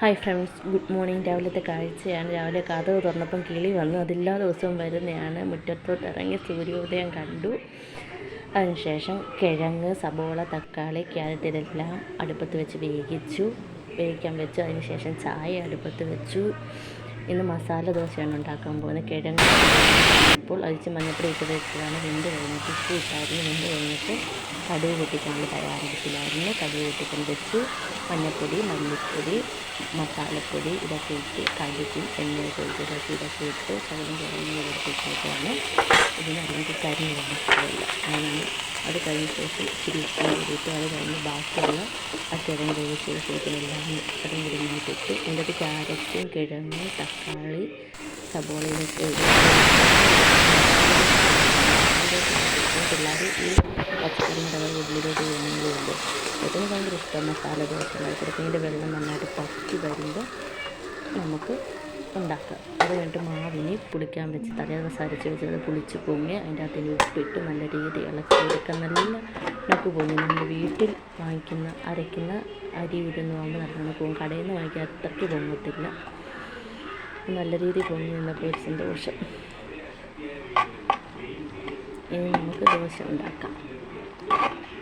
Hi friends good morning രാവിലത്തെ കാഴ്ചയാണ്. രാവിലെ കഥവ് തുറന്നപ്പം കിളി വന്നു. അതെല്ലാ ദിവസവും വരുന്നതാണ് മുറ്റത്തോട്ട് ഇറങ്ങി സൂര്യോദയം കണ്ടു. അതിനുശേഷം കിഴങ്ങ് സബോള തക്കാളി ക്യാരറ്റ് ഇതെല്ലാം അടുപ്പത്ത് വെച്ച് വേവിച്ചു. വേവിക്കാൻ വെച്ചു. അതിനുശേഷം ചായ അടുപ്പത്ത് വെച്ചു. ഇന്ന് മസാല ദോശയാണ് ഉണ്ടാക്കാൻ പോകുന്നത്. കിഴങ്ങ് ഇപ്പോൾ അരിച്ച് മഞ്ഞപ്പൊടി ഇട്ട് വെച്ചതാണ്. വെന്ത് കഴിഞ്ഞിട്ട് ഉപ്പ് ഇട്ടായിരുന്നു. വെന്ത് കഴിഞ്ഞിട്ട് കടുക് പൊട്ടിക്കാനുള്ള തയ്യാറെടുപ്പിലായിരുന്നു. കടുക് പൊട്ടിക്കാൻ വെച്ച് മഞ്ഞപ്പൊടി മല്ലിപ്പൊടി മസാലപ്പൊടി ഇതൊക്കെ ഇട്ട് കടുകും എണ്ണയൊക്കെ ഇട്ട് ഇതൊക്കെ ഇതൊക്കെ ഇട്ട് ശകലം കിഴങ്ങ് എടുത്തിട്ടാണ് ഇതിനല്ലെങ്കിൽ കരിഞ്ഞ് അങ്ങനെ അത് കഴിഞ്ഞ ശേഷം ഇച്ചിരി ഉപ്പ് കൂടിയിട്ട് അത് കഴിഞ്ഞ് ബാക്കിയുള്ള ആ കിഴങ്ങ് വേവിച്ച ശേഷത്തിനെല്ലാം അതും കൂടി മാറ്റിട്ട് അതിന്റെ അത് ക്യാരറ്റ് കിഴങ്ങ് തക്കാളി സബോളയിലൊക്കെ പിള്ളേർ ഈ പച്ചക്കറി മുളക് ഉള്ളിലോട്ട് വേണമെങ്കിലുണ്ട് അതിന് ഭയങ്കര ഇഷ്ടം മസാല ദോശ ഉണ്ടാക്കിയെടുക്കുന്നതിന്റെ വെള്ളം നന്നായിട്ട് പറ്റി വരുമ്പോൾ നമുക്ക് ഉണ്ടാക്കാം അത് കഴിഞ്ഞിട്ട് മാവിനെ പുളിക്കാൻ വെച്ച് തലേ ദിവസം അരച്ച് വെച്ചത് പുളിച്ച് പൊങ്ങി അതിന്റെ അകത്തിന് ഉപ്പിട്ട് നല്ല രീതി ഇളക്കി എടുക്കാൻ നല്ല ഉണക്ക് പൊങ്ങി നമ്മൾ വീട്ടിൽ വാങ്ങിക്കുന്ന അരയ്ക്കുന്ന അരി ഇരുന്ന് വാങ്ങുമ്പോൾ നല്ലോണം പോകും കടയിൽ നിന്ന് വാങ്ങിക്കാൻ അത്രയ്ക്ക് പൊങ്ങത്തില്ല. നല്ല രീതിയിൽ പൊങ്ങി നിന്നപ്പോൾ ഒരു സന്തോഷം. ഇനി നമുക്ക് ദോശ ഉണ്ടാക്കാം.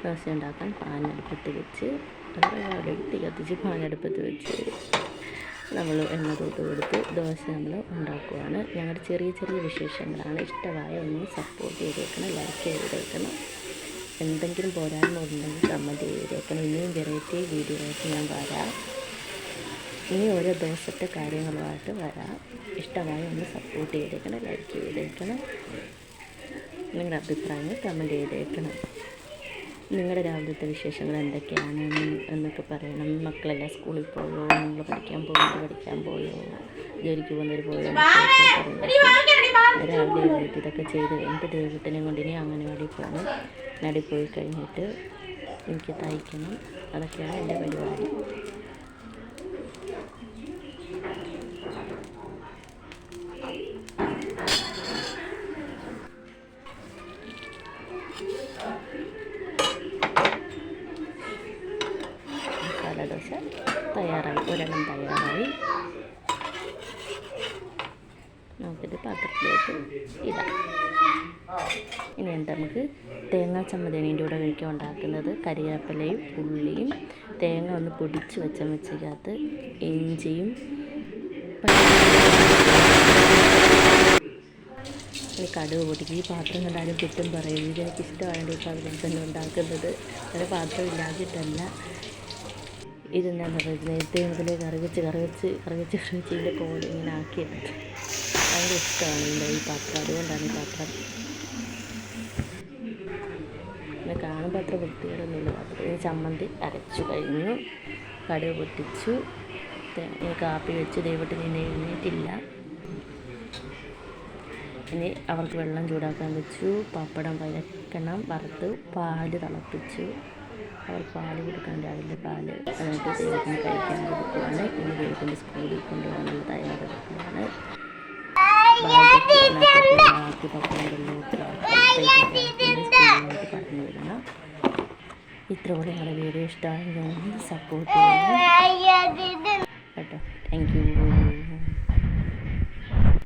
ദോശ ഉണ്ടാക്കാൻ പാനടുപ്പത്ത് വെച്ച് അത് തീ കത്തിച്ച് പാനടുപ്പത്ത് വെച്ച് നമ്മൾ എണ്ണ തൊട്ട് കൊടുത്ത് ദോശ നമ്മൾ ഉണ്ടാക്കുവാണ്. ഞങ്ങളുടെ ചെറിയ ചെറിയ വിശേഷങ്ങളാണ്. ഇഷ്ടമായ ഒന്ന് സപ്പോർട്ട് ചെയ്തേക്കണം. ലൈക്ക് ചെയ്തേക്കണം. എന്തെങ്കിലും പോരായ്മ ഉണ്ടെങ്കിൽ കമന്റ് ചെയ്തേക്കണം. ഇനിയും വെറൈറ്റി വീഡിയോസ് ഞാൻ വരാം. ഇനി ഓരോ ദിവസത്തെ കാര്യങ്ങളുമായിട്ട് വരാം. ഇഷ്ടമായ ഒന്ന് സപ്പോർട്ട് ചെയ്തേക്കണം. ലൈക്ക് ചെയ്തേക്കണം. നിങ്ങളുടെ അഭിപ്രായങ്ങൾ കമന്റ് ചെയ്തേക്കണം. നിങ്ങളുടെ രാവിലത്തെ വിശേഷങ്ങൾ എന്തൊക്കെയാണ്? എന്നൊക്കെ പറയണം. മക്കളെല്ലാം സ്കൂളിൽ പോയോ? നിങ്ങൾ പഠിക്കാൻ പോയോ? പഠിക്കാൻ പോയോ? ജോലിക്ക് പോകുന്നവർ പോയോ? രാവിലെ എഴുന്നേറ്റ് ഇതൊക്കെ ചെയ്ത് എന്റെ ദൈവത്തിനെ കൊണ്ട് ഇനി അങ്ങനെ അംഗനവാടി പോകണം നടി പോയി കഴിഞ്ഞിട്ട് എനിക്ക് തയ്ക്കണം. അതൊക്കെയാണ് എന്റെ പരിപാടി. മസാല ദോശ തയ്യാറായി. ഒരെണ്ണം തയ്യാറായി. നമുക്കിത് പാത്രത്തിലേക്ക് ഇടാം. ഇനി എന്താ നമുക്ക് തേങ്ങാ ചമ്മന്തിയാണ് കൂടെ കഴിക്കാൻ ഉണ്ടാക്കുന്നത്. കരിയാപ്പലയും ഉള്ളിയും തേങ്ങ ഒന്ന് പൊടിച്ച് വെച്ച വെച്ചതിനകത്ത് ഇഞ്ചിയും ഈ കടുക് പൊടിക്കും ഈ പാത്രം കണ്ടാലും കിട്ടും പറയും. ഇത് എനിക്ക് ഇഷ്ടമായത് പാത്രം തന്നെ ഉണ്ടാക്കുന്നത്. അത് പാത്രം ഇല്ലാതിട്ടല്ല ഇതെന്താണെന്ന് പറയുന്നത് നേരത്തെ മുതലേ കറിവെച്ച് കറിവെച്ച് കറിവെച്ച് കറിവെച്ച് ഇതിന്റെ കോല ഇങ്ങനെ ആക്കിയെടുത്ത് ഭയങ്കര ഇഷ്ടമാണ് ഈ പാത്രം. അതുകൊണ്ടാണ് ഈ പാത്രം. പിന്നെ കാണുമ്പോൾ അത്ര വൃത്തികേടൊന്നുമില്ല പാത്രം ഈ ചമ്മന്തി അരച്ചു കഴിഞ്ഞു. കടുക് പൊട്ടിച്ചു. കാപ്പി വെച്ച് ദൈവത്തിന് ഇനി എഴുന്നേറ്റില്ല. ഇനി അവർക്ക് വെള്ളം ചൂടാക്കാൻ വെച്ചു. പപ്പടം വരക്കണം വറുത്ത് പാൽ തിളപ്പിച്ചു. അവർക്ക് പാൽ കൊടുക്കാൻ രാവിലെ പാൽ എന്നിട്ട് ദൈവത്തിന് കഴിക്കാൻ കൊടുക്കുകയാണ്. ഇനി ദൈവത്തിന്റെ സ്കൂളിൽ കൊണ്ടുപോകാനുള്ള തയ്യാറെടുക്കുകയാണ് ബാക്കി സ്കൂളിലേക്ക് പറഞ്ഞു വിടണം ഇത്ര കൂടെ ഞങ്ങളുടെ വീഡിയോ. ഇഷ്ടമായെങ്കിൽ സപ്പോർട്ട് ചെയ്യണം. കേട്ടോ? Thank you